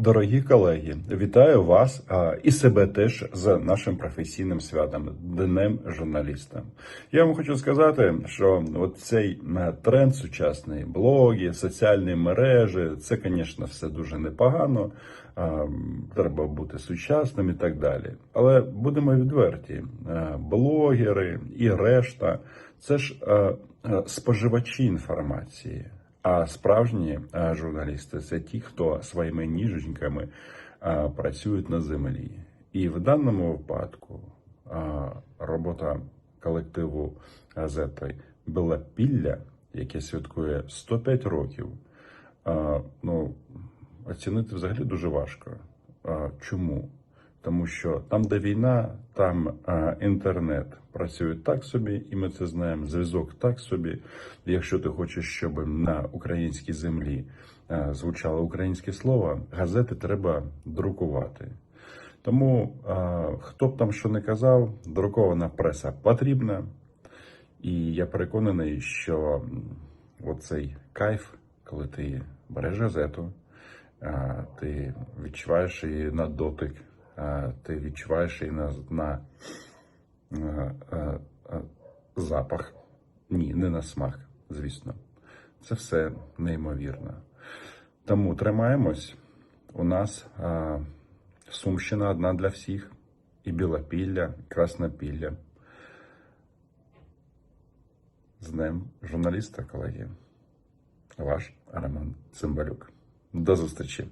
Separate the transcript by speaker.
Speaker 1: Дорогі колеги, вітаю вас а, і себе теж з нашим професійним святом Днем журналіста. Я вам хочу сказати, що от цей тренд сучасний, блоги, соціальні мережі, це, звісно, все дуже непогано. а, Треба бути сучасним і так далі. Але будемо відверті: е, блогери і решта це ж е, е, споживачі інформації. А справжні журналісти це ті, хто своїми ніженьками е, працюють на землі. І в даному випадку робота колективу газети Белопілля, яке святкує 105 років, ну, оцінити взагалі дуже важко. Чому? Тому що там, де війна, там е, інтернет працює так собі, і ми це знаємо. Зв'язок так собі. Якщо ти хочеш, щоб на українській землі е, звучало українське слово, газети треба друкувати. Тому е, хто б там що не казав, друкована преса потрібна. І я переконаний, що оцей кайф, коли ти береш газету, а, ти відчуваєш її на дотик, а, ти відчуваєш її на, на, а, а, а, запах. Ні, не на смак, звісно. Це все неймовірно. Тому тримаємось. У нас а, Сумщина одна для всіх. І Білопілля, і Краснопілля. З Днем журналіста, колеги. Ваш Роман Цимбалюк. До зустрічі.